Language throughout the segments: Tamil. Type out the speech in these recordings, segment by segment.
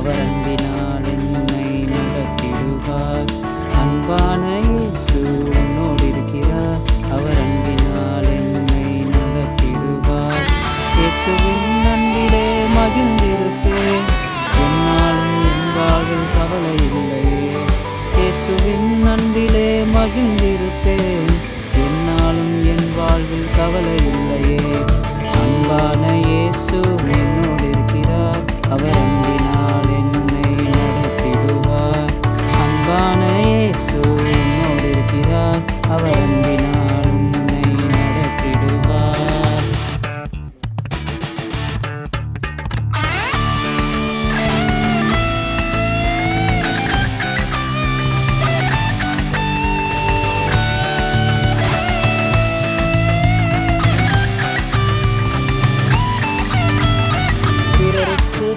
அவர் அன்பினால் என்னை நடத்திடுவார். அன்பான இயேசு உன்னோடு இருக்கிறார் அவர் அன்பினால் என்னை நடத்திடுவார். இயேசுவின் அன்பிலே மகிழ்ந்திருப்பேன். என்னாலும் என் வாழ்வில் கவலை இல்லை இயேசுவின் அன்பிலே மகிழ்ந்திருப்பேன். என்னாலும் என் வாழ்வில் கவலை இல்லையே அன்பான இயேசு என்னோடு இருக்கிறார் அவர்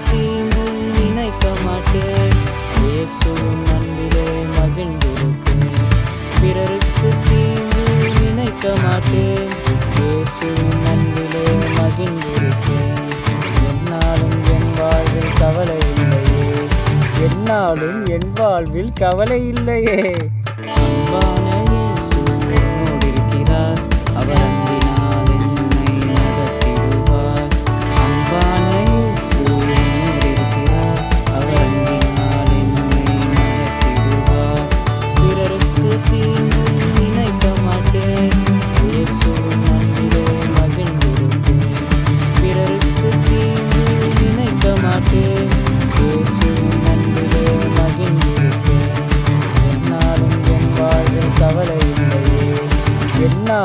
பிறருக்கு தீங்கு நினைக்க மாட்டேன். இயேசுவின் அன்பிலே மகிழ்ந்திருப்பேன். பிறருக்கு தீங்கு நினைக்க மாட்டேன். இயேசுவின் அன்பிலே மகிழ்ந்திருப்பேன். என்னாலும் என் வாழ்வில் கவலை இல்லையே. என்னாலும் என் வாழ்வில் கவலை இல்லையே. அன்பான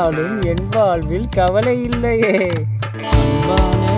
இல்லையே என் வாழ்வில் கவலை இல்லையே. அன்பான